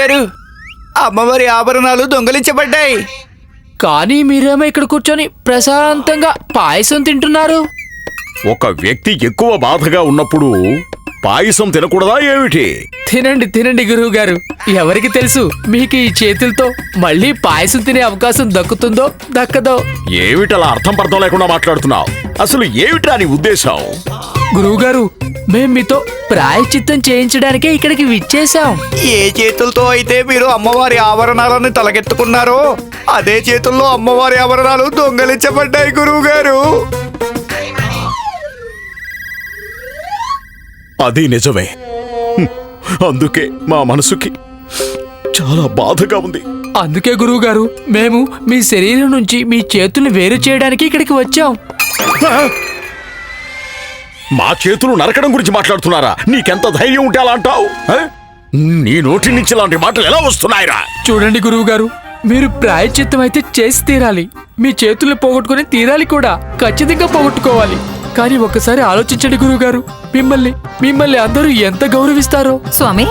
గురువుగారు అమ్మవారి ఆభరణాలు దొంగలించబడ్డాయి. కానీ మీరేమో ఇక్కడ కూర్చొని ప్రశాంతంగా పాయసం తింటున్నారు. ఒక వ్యక్తి ఎక్కువ బాధగా ఉన్నప్పుడు పాయసం తినకూడదా ఏమిటి? తినండి తినండి గురువు గారు ఎవరికి తెలుసు మీకు ఈ చేతులతో మళ్ళీ పాయసం తినే అవకాశం దక్కుతుందో దక్కదో. ఏమిటలా అర్థం పర్థం లేకుండా మాట్లాడుతున్నావు? అసలు ఏమిటా నీ ఉద్దేశం? గురువు గారు మేం మీతో ప్రాయచిత్తం చేయించడానికే ఇక్కడికి విచ్చేసాం ఏ చేతులతో అయితే మీరు అమ్మవారి ఆభరణాలను తలకెత్తుకున్నారో అదే చేతుల్లో అమ్మవారి ఆభరణాలు దొంగలించబడ్డాయి గురువుగారు. అది నిజమే. అందుకే మా మనసుకి చాలా బాధగా ఉంది. అందుకే గురువు గారు మేము మీ శరీరం నుంచి మీ చేతుల్ని వేరు చేయడానికి ఇక్కడికి వచ్చాం. మా చేతులు నరకడం గురించి మాట్లాడుతున్నారా? నీకెంత ధైర్యం ఉంటే అలా అంటావు? నీ నోటి నుంచి ఇలాంటి మాటలు ఎలా వస్తున్నాయిరా? చూడండి గురువు గారు మీరు ప్రాయచిత్తం అయితే చేసి తీరాలి. మీ చేతుల్ని పోగొట్టుకుని తీరాలి కూడా. ఖచ్చితంగా పోగొట్టుకోవాలి. కానీ ఒక్కసారి ఆలోచించండి గురువు గారు మిమ్మల్ని మిమ్మల్ని అందరూ ఎంత గౌరవిస్తారో. స్వామి.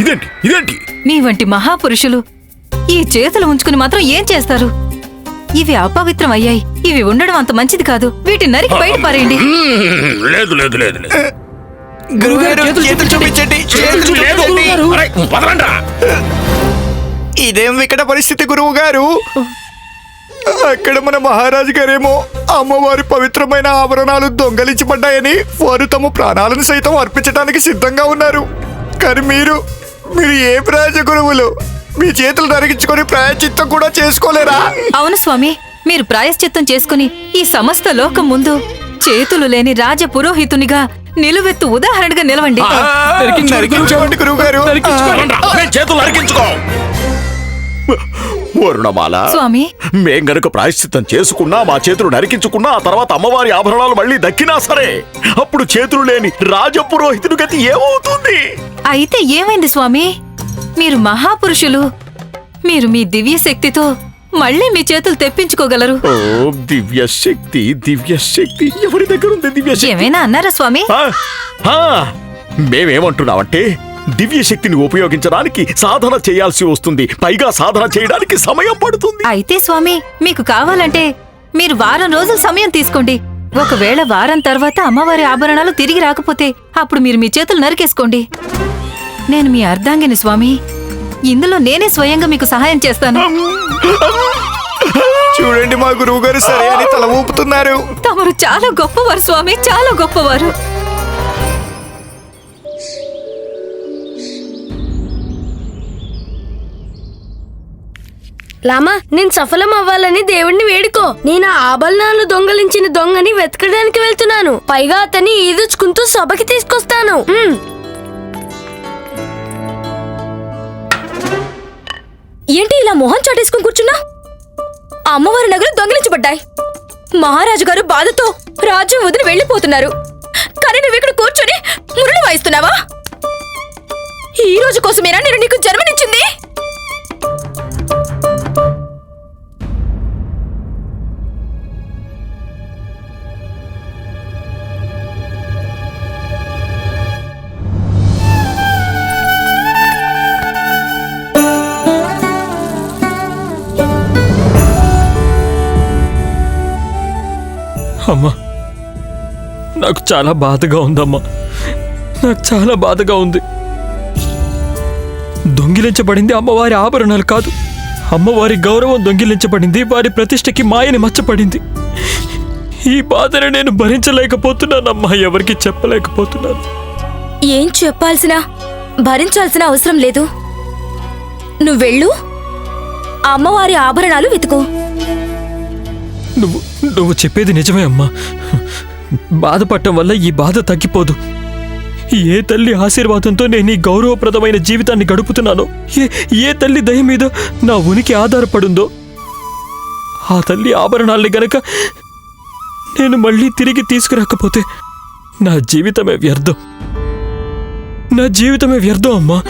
ఇదేంటి ఇదేంటి? మీ వంటి మహాపురుషులు ఈ చేతులు ఉంచుకుని మాత్రం ఏం చేస్తారు? ఇవి అపవిత్రం అయ్యాయి. ఇవి ఉండడం అంత మంచిది కాదు. వీటిని నరికి బయట పారేయండి. లేదు లేదు లేదు లేదు. గురువుగారు చేతులు చేతులు చూపించండి. చేతులు లేదు. చూపించండి. అరే, వదలండ్రా. ఇదేం వికట పరిస్థితి గురువు గారు అక్కడ మన మహారాజు గారేమో అమ్మవారి పవిత్రమైన ఆభరణాలు దొంగలించబడ్డాయని వారు తమ ప్రాణాలను సైతం అర్పించడానికి సిద్ధంగా ఉన్నారు కానీ మీరు మీరు ఏ ప్రాయచ గురువులు మీ చేతులు నరిగించుకొని ప్రాయచిత్తం కూడా చేసుకోలేరా అవును స్వామి మీరు ప్రాయశ్చిత్తం చేసుకుని ఈ సమస్త లోకం ముందు చేతులు లేని రాజ పురోహితునిగా నిలువెత్తు ఉదాహరణగా నిలవండి గురువు గారు చేతులు నరికించుకో వరుణమాల స్వామి. మేం గనుక ప్రాయశ్చిత్తం చేసుకున్నా మా చేతులు నరికించుకున్నా ఆ తర్వాత అమ్మవారి ఆభరణాలు మళ్ళీ దక్కినా సరే అప్పుడు చేతులు లేని రాజపురోహితుడి గతి ఏమవుతుంది? అయితే ఏమైంది స్వామి? మీరు మహాపురుషులు. మీరు మీ దివ్య శక్తితో మళ్ళీ మీ చేతులు తెప్పించుకోగలరు. ఓ దివ్య శక్తి దివ్య శక్తి. ఎవరి దగ్గర ఉంది దివ్య శక్తి? ఏమైనా అన్నారా స్వామి? మేమేమంటున్నామంటే దివ్య శక్తిని ఉపయోగించడానికి సాధన చేయాల్సి వస్తుంది. పైగా సాధన చేయడానికి సమయం పడుతుంది. అయితే స్వామి మీకు కావాలంటే మీరు వారం రోజులు సమయం తీసుకోండి. ఒకవేళ వారం తర్వాత అమ్మవారి ఆభరణాలు తిరిగి రాకపోతే అప్పుడు మీరు మీ చేతులు నరికేసుకోండి. నేను మీ అర్ధాంగిని స్వామి. ఇందులో నేనే స్వయంగా మీకు సహాయం చేస్తాను. చూడండి మా గురువు గారు సరే అని తల ఊపుతున్నారు. తమరు చాలా గొప్పవారు స్వామి చాలా గొప్పవారు. లామా నేను సఫలం అవ్వాలని దేవుణ్ణి వేడుకో. నేను ఆభరణాలు దొంగలించిన దొంగని వెతకడానికి వెళ్తున్నాను. పైగా అతన్ని ఈదుచుకుంటూ సభకి తీసుకొస్తాను. ఏంటి ఇలా మొహం చాటేసుకుని కూర్చున్నా? అమ్మవారి నగలు దొంగిలించబడ్డాయి. మహారాజు గారు బాధతో రాజ్యం వదిలి వెళ్ళిపోతున్నారు. కానీ నువ్వు ఇక్కడ కూర్చొని మురళి వాయిస్తున్నావా? ఈ రోజు కోసమేనా నేను నీకు జన్మనిచ్చింది? అమ్మా. నాకు చాలా బాధగా ఉందమ్మా. నాకు చాలా బాధగా ఉంది. దొంగిలించబడింది అమ్మవారి ఆభరణాలు కాదు. అమ్మవారి గౌరవం దొంగిలించబడింది వారి ప్రతిష్టకి మాయని మచ్చపడింది. ఈ బాధను నేను భరించలేకపోతున్నానమ్మా ఎవరికి చెప్పలేకపోతున్నాను. ఏం చెప్పాల్సిన? భరించాల్సిన అవసరం లేదు. నువ్వెళ్ళు. అమ్మవారి ఆభరణాలు వెతుకు. నువ్వు నువ్వు చెప్పేది నిజమే అమ్మా. బాధపడటం వల్ల ఈ బాధ తగ్గిపోదు. ఏ తల్లి ఆశీర్వాదంతో నేను ఈ గౌరవప్రదమైన జీవితాన్ని గడుపుతున్నానో ఏ ఏ తల్లి దయ మీద నా ఉనికి ఆధారపడుందో ఆ తల్లి ఆభరణాల్ని గనక నేను మళ్ళీ తిరిగి తీసుకురాకపోతే నా జీవితమే వ్యర్థం. నా జీవితమే వ్యర్థం అమ్మా.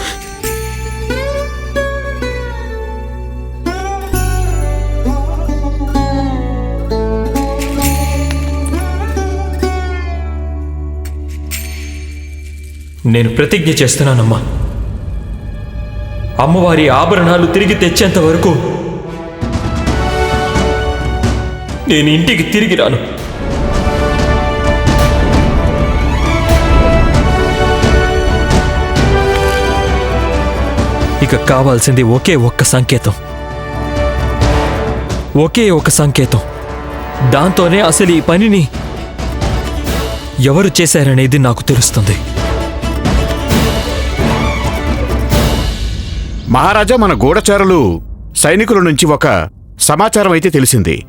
నేను ప్రతిజ్ఞ చేస్తున్నానమ్మా. అమ్మవారి ఆభరణాలు తిరిగి తెచ్చేంత వరకు నేను ఇంటికి తిరిగి రాను. ఇక కావాల్సింది ఒకే ఒక్క సంకేతం. ఒకే ఒక సంకేతం. దాంతోనే అసలు ఈ పనిని ఎవరు చేశారనేది నాకు తెలుస్తుంది. మహారాజా మన గూఢచారులు సైనికుల నుంచి ఒక సమాచారం అయితే తెలిసింది.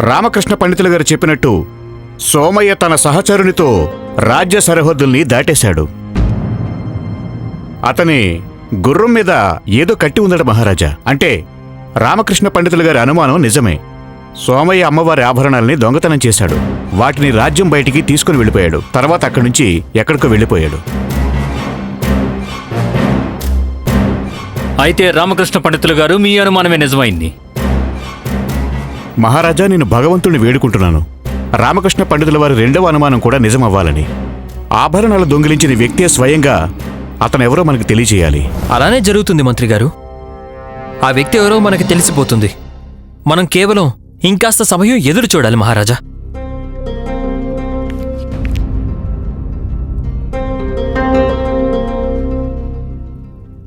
రామకృష్ణ పండితులు గారు చెప్పినట్టు సోమయ్య తన సహచరునితో రాజ్య సరిహద్దుల్ని దాటేశాడు. అతని గుర్రం మీద ఏదో కట్టి ఉందట మహారాజా. అంటే రామకృష్ణ పండితులు గారి అనుమానం నిజమే. సోమయ్య అమ్మవారి ఆభరణాల్ని దొంగతనం చేశాడు. వాటిని రాజ్యం బయటికి తీసుకుని వెళ్ళిపోయాడు. తర్వాత అక్కడి నుంచి ఎక్కడికో వెళ్ళిపోయాడు. అయితే రామకృష్ణ పండితులు గారు మీ అనుమానమే నిజమైంది. మహారాజా నేను భగవంతుణ్ణి వేడుకుంటున్నాను. రామకృష్ణ పండితుల వారి రెండవ అనుమానం కూడా నిజమవ్వాలని. ఆభరణాలు దొంగిలించిన వ్యక్తే స్వయంగా అతనెవరో మనకు తెలియజేయాలి. అలానే జరుగుతుంది మంత్రి గారు. ఆ వ్యక్తి ఎవరో మనకి తెలిసిపోతుంది. మనం కేవలం ఇంకాస్త సమయం ఎదురు చూడాలి మహారాజా.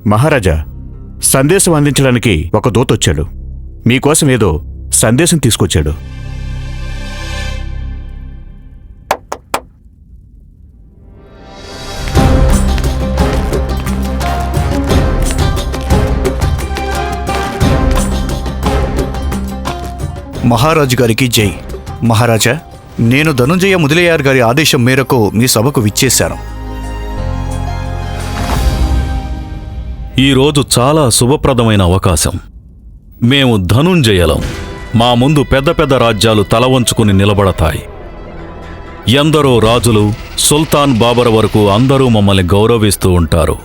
మహారాజా సందేశం అందించడానికి ఒక దూతొచ్చాడు మీకోసం ఏదో సందేశం తీసుకొచ్చాడు. మహారాజు గారికి జై. మహారాజా నేను ధనుంజయ ముదిలయ్యార్ గారి ఆదేశం మేరకు మీ సభకు విచ్చేశాను. ఈరోజు చాలా శుభప్రదమైన అవకాశం. మేము ధనుంజయలం. మా ముందు పెద్ద పెద్ద రాజ్యాలు తల వంచుకుని నిలబడతాయి. ఎందరో రాజులు సుల్తాన్ బాబర్ వరకు అందరూ మమ్మల్ని గౌరవిస్తూ ఉంటారు.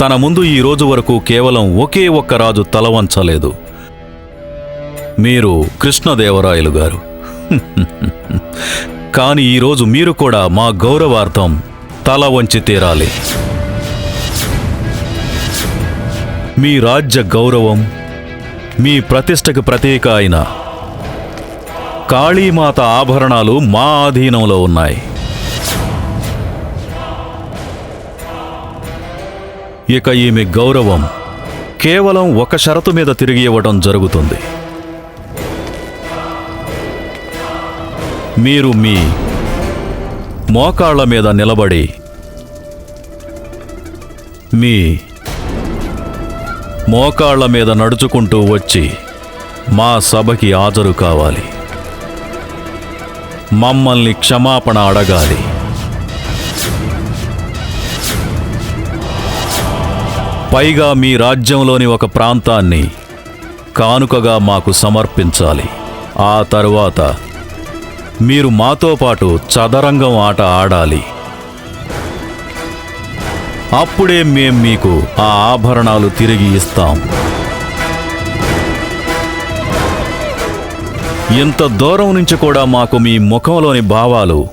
తన ముందు ఈ రోజు వరకు కేవలం ఒకే ఒక్క రాజు తల వంచలేదు. మీరు కృష్ణదేవరాయలు గారు. కానీ ఈరోజు మీరు కూడా మా గౌరవార్థం తల వంచి తీరాలి. మీ రాజ్య గౌరవం మీ ప్రతిష్టకు ప్రతీక అయిన కాళీమాత ఆభరణాలు మా ఆధీనంలో ఉన్నాయి. ఇక ఈమె గౌరవం కేవలం ఒక షరతు మీద తిరిగి ఇవ్వడం జరుగుతుంది. మీరు మీ మోకాళ్ళ మీద నిలబడి మీ మోకాళ్ళ మీద నడుచుకుంటూ వచ్చి మా సభకి హాజరు కావాలి. మమ్మల్ని క్షమాపణ అడగాలి. పైగా మీ రాజ్యంలోని ఒక ప్రాంతాన్ని కానుకగా మాకు సమర్పించాలి. ఆ తరువాత మీరు మాతో పాటు చదరంగం ఆట ఆడాలి. అప్పుడే మేం మీకు ఆ ఆభరణాలు తిరిగి ఇస్తాం. ఇంత దూరం నుంచి కూడా మాకు మీ ముఖంలోని భావాలు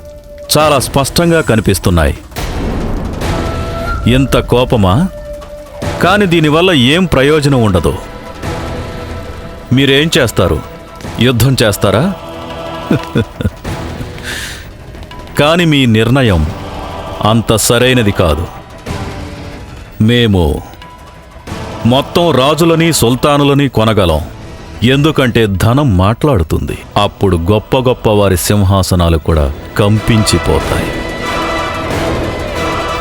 చాలా స్పష్టంగా కనిపిస్తున్నాయి. ఇంత కోపమా? కాని దీనివల్ల ఏం ప్రయోజనం ఉండదు. మీరేం చేస్తారు? యుద్ధం చేస్తారా? కాని మీ నిర్ణయం అంత సరైనది కాదు. మేము మొత్తం రాజులని సుల్తానులని కొనగలం. ఎందుకంటే ధనం మాట్లాడుతుంది. అప్పుడు గొప్ప గొప్ప వారి సింహాసనాలు కూడా కంపించిపోతాయి.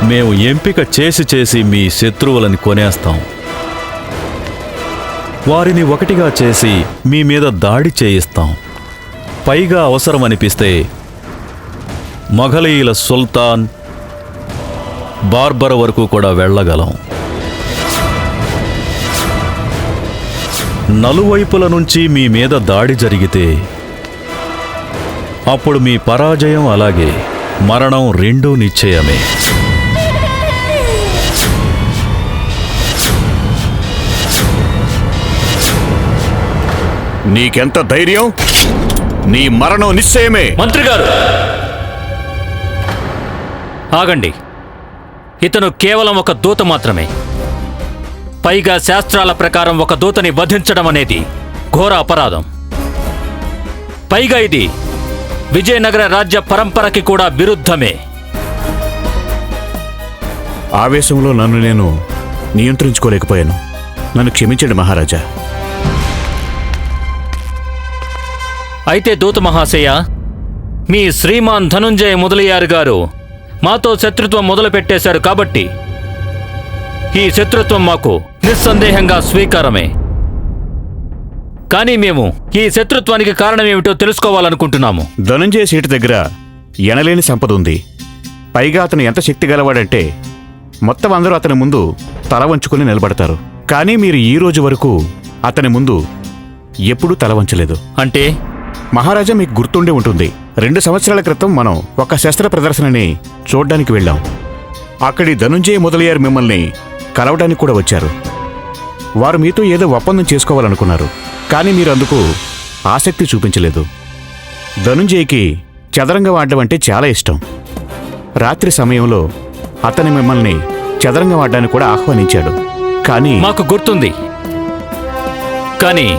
మేము ఎంపిక చేసి చేసి మీ శత్రువులని కొనేస్తాం. వారిని ఒకటిగా చేసి మీ మీద దాడి చేయిస్తాం. పైగా అవసరమనిపిస్తే మొఘలీయుల సుల్తాన్ బార్బర్ వరకు కూడా వెళ్ళగలం. నలువైపుల నుంచి మీ మీద దాడి జరిగితే అప్పుడు మీ పరాజయం అలాగే మరణం రెండూ నిశ్చయమే. నీకెంత ధైర్యం? నీ మరణం నిశ్చయమే. మంత్రి గారు ఆగండి. ఇతను కేవలం ఒక దూత మాత్రమే. పైగా శాస్త్రాల ప్రకారం ఒక దూతని వధించడం అనేది ఘోర అపరాధం. పైగా ఇది విజయనగర రాజ్య పరంపరకి కూడా విరుద్ధమే. ఆవేశంలో నన్ను నేను నియంత్రించుకోలేకపోయాను. నన్ను క్షమించండి మహారాజా. అయితే దూత మహాశయ మీ శ్రీమాన్ ధనుంజయ మొదలయ్యారు గారు మాతో శత్రుత్వం మొదలు పెట్టేశారు కాబట్టి ఈ శత్రుత్వం మాకు నిస్సందేహంగా స్వీకారమే. కానీ మేము ఈ శత్రుత్వానికి కారణమేమిటో తెలుసుకోవాలనుకుంటున్నాము. ధనుంజయ సీటు దగ్గర ఎనలేని సంపద ఉంది. పైగా అతను ఎంత శక్తి గలవాడంటే మొత్తం అందరూ అతని ముందు తల వంచుకుని నిలబడతారు. కానీ మీరు ఈ రోజు వరకు అతని ముందు ఎప్పుడూ తల వంచలేదు. అంటే? మహారాజా మీకు గుర్తుండే ఉంటుంది. రెండు సంవత్సరాల క్రితం మనం ఒక శస్త్ర ప్రదర్శనని చూడ్డానికి వెళ్ళాం. అక్కడి ధనుంజయ మొదలయ్యారు మిమ్మల్ని కలవడానికి కూడా వచ్చారు. వారు మీతో ఏదో ఒప్పందం చేసుకోవాలనుకున్నారు కానీ మీరు అందుకు ఆసక్తి చూపించలేదు. ధనుంజయ్కి చదరంగం ఆడడం అంటే చాలా ఇష్టం. రాత్రి సమయంలో అతని మిమ్మల్ని చదరంగం ఆడడానికి కూడా ఆహ్వానించాడు కానీ మాకు గుర్తుంది. కానీ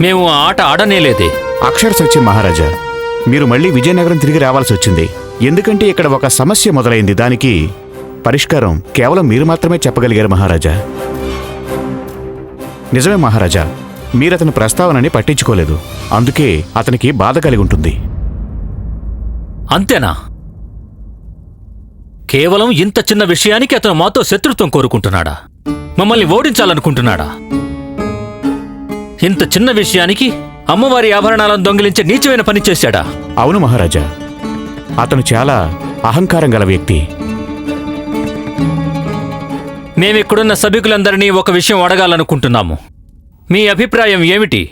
మేము ఆ ఆట ఆడనేలేదే. అక్షర సత్యం మహారాజా మీరు మళ్ళీ విజయనగరం తిరిగి రావాల్సి వచ్చింది. ఎందుకంటే ఇక్కడ ఒక సమస్య మొదలైంది. దానికి పరిష్కారం కేవలం మీరు మాత్రమే చెప్పగలిగారు మహారాజా. నిజమే మహారాజా మీరు అతని ప్రస్తావనని పట్టించుకోలేదు. అందుకే అతనికి బాధ కలిగి ఉంటుంది. అంతేనా? కేవలం ఇంత చిన్న విషయానికి అతను మాతో శత్రుత్వం కోరుకుంటున్నాడా? మమ్మల్ని ఓడించాలనుకుంటున్నాడా? ఇంత చిన్న విషయానికి అమ్మవారి ఆభరణాలను దొంగిలించే నీచమైన పని చేశాడా? అవును మహారాజా. అతను చాలా అహంకారం గల వ్యక్తి. మేమిక్కడున్న సభికులందరినీ ఒక విషయం అడగాలనుకుంటున్నాము. మీ అభిప్రాయం ఏమిటి?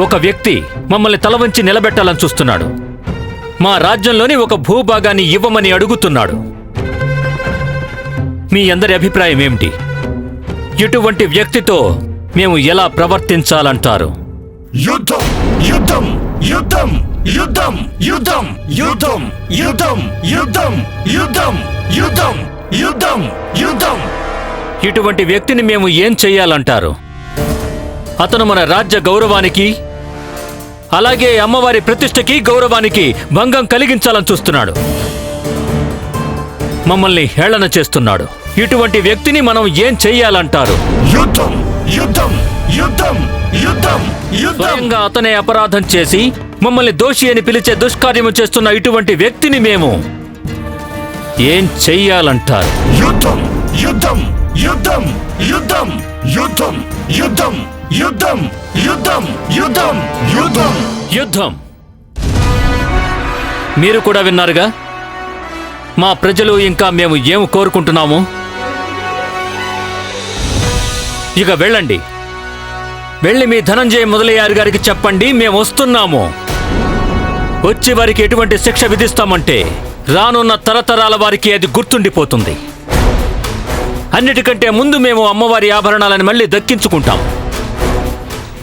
ఒక వ్యక్తి మమ్మల్ని తలవంచి నిలబెట్టాలని చూస్తున్నాడు. మా రాజ్యంలోని ఒక భూభాగాన్ని ఇవ్వమని అడుగుతున్నాడు. మీ అందరి అభిప్రాయం ఏమిటి? ఇటువంటి వ్యక్తితో మేము ఎలా ప్రవర్తించాలంటారు? యుద్ధం యుద్ధం యుద్ధం యుద్ధం యుద్ధం యుద్ధం యుద్ధం యుద్ధం యుద్ధం యుద్ధం యుద్ధం యుద్ధం ఇటువంటి వ్యక్తిని మేము ఏం చెయ్యాలంటారు అతను మన రాజ్య గౌరవానికి అలాగే అమ్మవారి ప్రతిష్టకి గౌరవానికి భంగం కలిగించాలని చూస్తున్నాడు మమ్మల్ని హేళన చేస్తున్నాడు ఇటువంటి వ్యక్తిని మనం ఏం చెయ్యాలంటారు యుద్ధం యుద్ధం యుద్ధం యుద్ధం స్వయంగా అతనే అపరాధం చేసి మమ్మల్ని దోషి అని పిలిచే దుష్కార్యము చేస్తున్న ఇటువంటి వ్యక్తిని మేము ఏం చెయ్యాలంటారు? యుద్ధం యుద్ధం యుద్ధం యుద్ధం యుద్ధం యుద్ధం యుద్ధం యుద్ధం యుద్ధం యుద్ధం. యుద్ధం. మీరు కూడా విన్నారుగా? మా ప్రజలు ఇంకా మేము ఏం కోరుకుంటున్నాము? ఇక వెళ్ళండి. వెళ్ళి మీ ధనంజయ మొదలయ్యారు గారికి చెప్పండి మేము వస్తున్నాము. వచ్చే వారికి ఎటువంటి శిక్ష విధిస్తామంటే రానున్న తరతరాల వారికి అది గుర్తుండిపోతుంది. అన్నిటికంటే ముందు మేము అమ్మవారి ఆభరణాలను మళ్ళీ దక్కించుకుంటాం.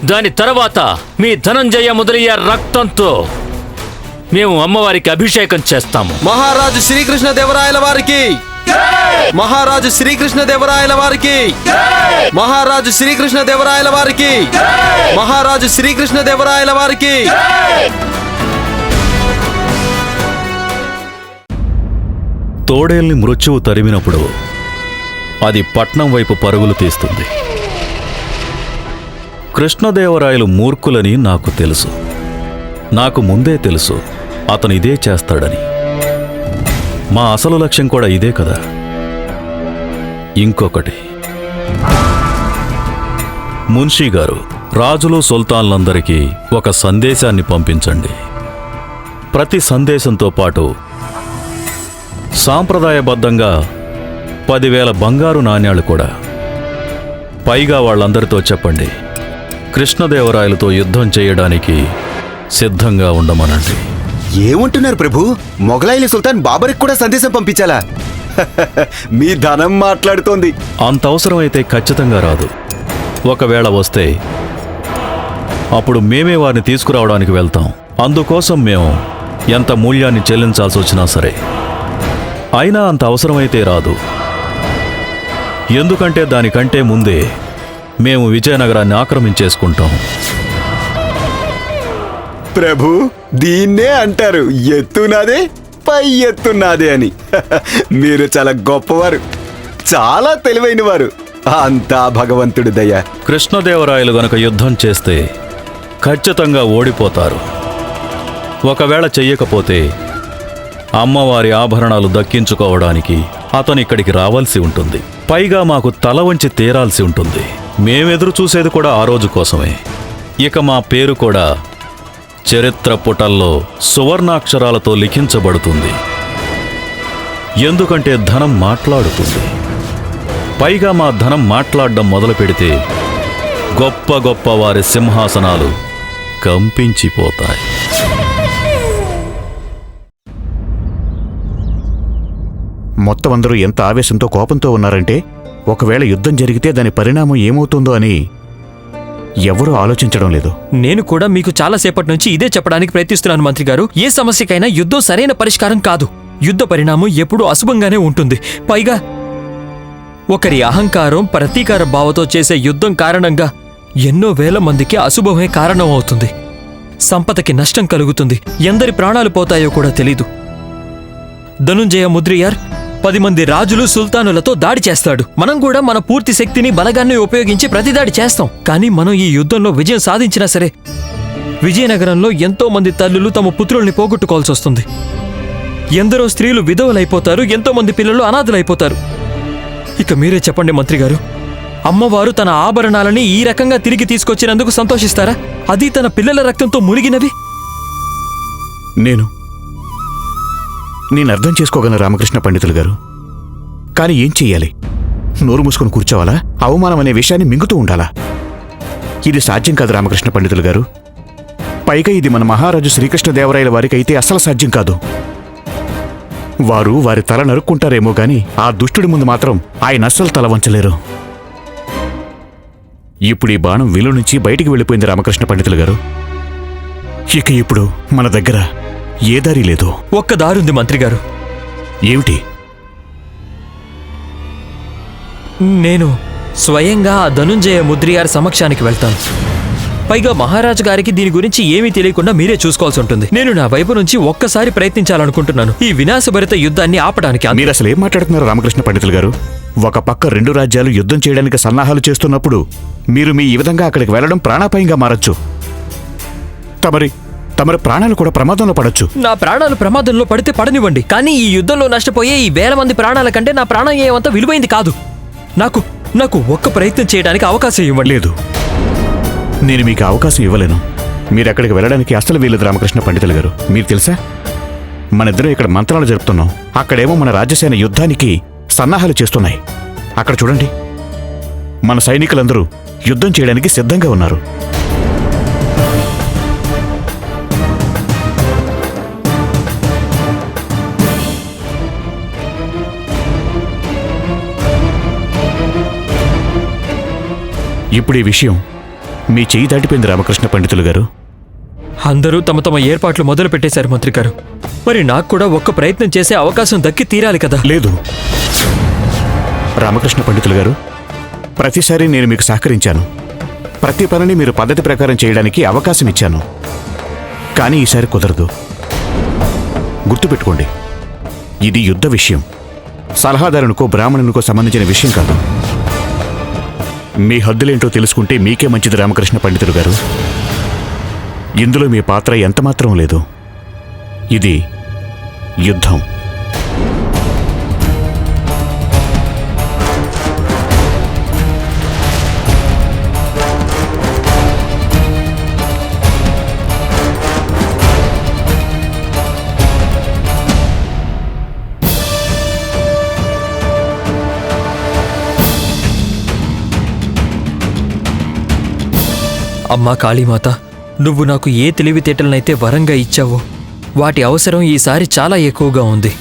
దాని తర్వాత మీ ధనంజయ మొదలయ్య రక్తంతో మేము అమ్మవారికి అభిషేకం చేస్తాము. మహారాజు శ్రీకృష్ణ దేవరాయల వారికి మహారాజు శ్రీకృష్ణ దేవరాయల వారికి. మహారాజు శ్రీకృష్ణ దేవరాయల వారికి. మహారాజు శ్రీకృష్ణ దేవరాయల వారికి. తోడేల్ని మృత్యువు తరిమినప్పుడు అది పట్నం వైపు పరుగులు తీస్తుంది. కృష్ణదేవరాయలు మూర్ఖులని నాకు తెలుసు. నాకు ముందే తెలుసు. అతను ఇదే చేస్తాడని. మా అసలు లక్ష్యం కూడా ఇదే కదా. ఇంకొకటి. మున్షీ గారు రాజులు సుల్తాన్లందరికీ ఒక సందేశాన్ని పంపించండి. ప్రతి సందేశంతో పాటు సాంప్రదాయబద్ధంగా పదివేల బంగారు నాణ్యాలు కూడా. పైగా వాళ్ళందరితో చెప్పండి. కృష్ణదేవరాయలతో యుద్ధం చేయడానికి సిద్ధంగా ఉండమనండి. ఏమంటున్నారు ప్రభు? మొఘలాయిల సుల్తాన్ బాబర్కి కూడా సందేశం పంపించాలా? మీ ధనం మాట్లాడుతోంది. అంత అవసరమైతే ఖచ్చితంగా రాదు. ఒకవేళ వస్తే అప్పుడు మేమే వారిని తీసుకురావడానికి వెళ్తాం. అందుకోసం మేము ఎంత మూల్యాన్ని చెల్లించాల్సి వచ్చినా సరే. అయినా అంత అవసరమైతే రాదు. ఎందుకంటే దానికంటే ముందే మేము విజయనగరాన్ని ఆక్రమించేసుకుంటాం. ప్రభు దీన్నే అంటారు. ఎత్తునాదే పై ఎత్తున్నదే అని. మీరు చాలా గొప్పవారు. చాలా తెలివైన వారు. అంతా భగవంతుడి దయ. కృష్ణదేవరాయలు గనక యుద్ధం చేస్తే ఖచ్చితంగా ఓడిపోతారు. ఒకవేళ చెయ్యకపోతే అమ్మవారి ఆభరణాలు దక్కించుకోవడానికి అతను ఇక్కడికి రావాల్సి ఉంటుంది. పైగా మాకు తల వంచి తీరాల్సి ఉంటుంది. మేమెదురు చూసేది కూడా ఆ రోజు కోసమే. ఇక మా పేరు కూడా చరిత్ర పుటల్లో సువర్ణాక్షరాలతో లిఖించబడుతుంది. ఎందుకంటే ధనం మాట్లాడుతుంది. పైగా మా ధనం మాట్లాడడం మొదలు పెడితే గొప్ప గొప్ప వారి సింహాసనాలు కంపించిపోతాయి. మొత్తం అందరూ ఎంత ఆవేశంతో కోపంతో ఉన్నారంటే ఒకవేళ యుద్ధం జరిగితే దాని పరిణామం ఏమవుతుందో అని ఎవరూ ఆలోచించడం లేదు. నేను కూడా మీకు చాలాసేపటి నుంచి ఇదే చెప్పడానికి ప్రయత్నిస్తున్నాను మంత్రి గారు. ఏ సమస్యకైనా యుద్ధం సరైన పరిష్కారం కాదు. యుద్ధ పరిణామం ఎప్పుడూ అశుభంగానే ఉంటుంది. పైగా ఒకరి అహంకారం ప్రతీకార భావతో చేసే యుద్ధం కారణంగా ఎన్నో వేల మందికి అశుభమే కారణం అవుతుంది సంపదకి నష్టం కలుగుతుంది. ఎందరి ప్రాణాలు పోతాయో కూడా తెలీదు. ధనుంజయ ముద్రియార్ పది మంది రాజులు సుల్తానులతో దాడి చేస్తాడు. మనం కూడా మన పూర్తి శక్తిని బలగాన్ని ఉపయోగించి ప్రతిదాడి చేస్తాం. కానీ మనం ఈ యుద్ధంలో విజయం సాధించినా సరే విజయనగరంలో ఎంతో మంది తల్లులు తమ పుత్రుల్ని పోగొట్టుకోవాల్సి వస్తుంది. ఎందరో స్త్రీలు విధవలైపోతారు ఎంతో మంది పిల్లలు అనాథలైపోతారు. ఇక మీరే చెప్పండి మంత్రి గారు అమ్మవారు తన ఆభరణాలని ఈ రకంగా తిరిగి తీసుకొచ్చినందుకు సంతోషిస్తారా? అది తన పిల్లల రక్తంతో మునిగినవి? నేను నేను అర్థం చేసుకోగలను రామకృష్ణ పండితులు గారు. కానీ ఏం చెయ్యాలి? నోరు మూసుకొని కూర్చోవాలా? అవమానం అనే విషయాన్ని మింగుతూ ఉండాలా? ఇది సాధ్యం కాదు రామకృష్ణ పండితులు గారు. పైగా ఇది మన మహారాజు శ్రీకృష్ణదేవరాయల వారికి అయితే అస్సలు సాధ్యం కాదు. వారు వారి తల నరుక్కుంటారేమో గాని ఆ దుష్టుడి ముందు మాత్రం ఆయన అస్సలు తల వంచలేరు. ఇప్పుడు ఈ బాణం విలు నుంచి బయటికి వెళ్ళిపోయింది రామకృష్ణ పండితులు గారు. ఇక ఇప్పుడు మన దగ్గర ఏ దారి లేదు. ఒక్క దారుంది మంత్రి గారు. ఏమిటి? నేను స్వయంగా ఆ ధనుంజయ ముద్రియార్ సమక్షానికి వెళ్తాను. పైగా మహారాజు గారికి దీని గురించి ఏమీ తెలియకుండా మీరే చూసుకోవాల్సి ఉంటుంది. నేను నా వైపు నుంచి ఒక్కసారి ప్రయత్నించాలనుకుంటున్నాను. ఈ వినాశభరిత యుద్ధాన్ని ఆపడానికి. మీరు అసలు ఏం మాట్లాడుతున్నారు రామకృష్ణ పండితులు గారు? ఒక పక్క రెండు రాజ్యాలు యుద్ధం చేయడానికి సన్నాహాలు చేస్తున్నప్పుడు మీరు మీ ఈ విధంగా అక్కడికి వెళ్ళడం ప్రాణాపాయంగా మారచ్చు. తమరి తమరి ప్రాణాలు కూడా ప్రమాదంలో పడచ్చు. నా ప్రాణాలు ప్రమాదంలో పడితే పడనివ్వండి. కానీ ఈ యుద్ధంలో నష్టపోయే ఈ వేల మంది ప్రాణాల కంటే నా ప్రాణం ఏమంత విలువైంది కాదు. నాకు నాకు ఒక్క ప్రయత్నం చేయడానికి అవకాశం ఇవ్వండి. లేదు. నేను మీకు అవకాశం ఇవ్వలేను. మీరు అక్కడికి వెళ్ళడానికి అస్సలు వీలేదు రామకృష్ణ పండితులు గారు. మీరు తెలుసా? మనిద్దరం ఇక్కడ మంత్రాలు జరుపుతున్నాం. అక్కడేమో మన రాజ్యసేన యుద్ధానికి సన్నాహాలు చేస్తున్నాయి. అక్కడ చూడండి. మన సైనికులందరూ యుద్ధం చేయడానికి సిద్ధంగా ఉన్నారు. ఇప్పుడు ఈ విషయం మీ చెయ్యి దాటిపోయింది రామకృష్ణ పండితులు గారు. అందరూ తమ తమ ఏర్పాట్లు మొదలు పెట్టేశారు మంత్రి గారు. మరి నాకు కూడా ఒక్క ప్రయత్నం చేసే అవకాశం దక్కి తీరాలి కదా? లేదు. రామకృష్ణ పండితులు గారు ప్రతిసారి నేను మీకు సహకరించాను. ప్రతి పనిని మీరు పద్ధతి ప్రకారం చేయడానికి అవకాశం ఇచ్చాను. కానీ ఈసారి కుదరదు. గుర్తుపెట్టుకోండి ఇది యుద్ధ విషయం. సలహాదారునికో బ్రాహ్మణునికో సంబంధించిన విషయం కాదు. మీ హద్దులేంటో తెలుసుకుంటే మీకే మంచిది రామకృష్ణ పండితుడు గారు. ఇందులో మీ పాత్ర ఎంతమాత్రం లేదు. ఇది యుద్ధం. అమ్మా కాళీమాత నువ్వు నాకు ఏ తెలివితేటలనైతే వరంగా ఇచ్చావో వాటి అవసరం ఈసారి చాలా ఎక్కువగా ఉంది.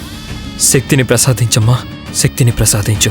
శక్తిని ప్రసాదించమ్మా శక్తిని ప్రసాదించు.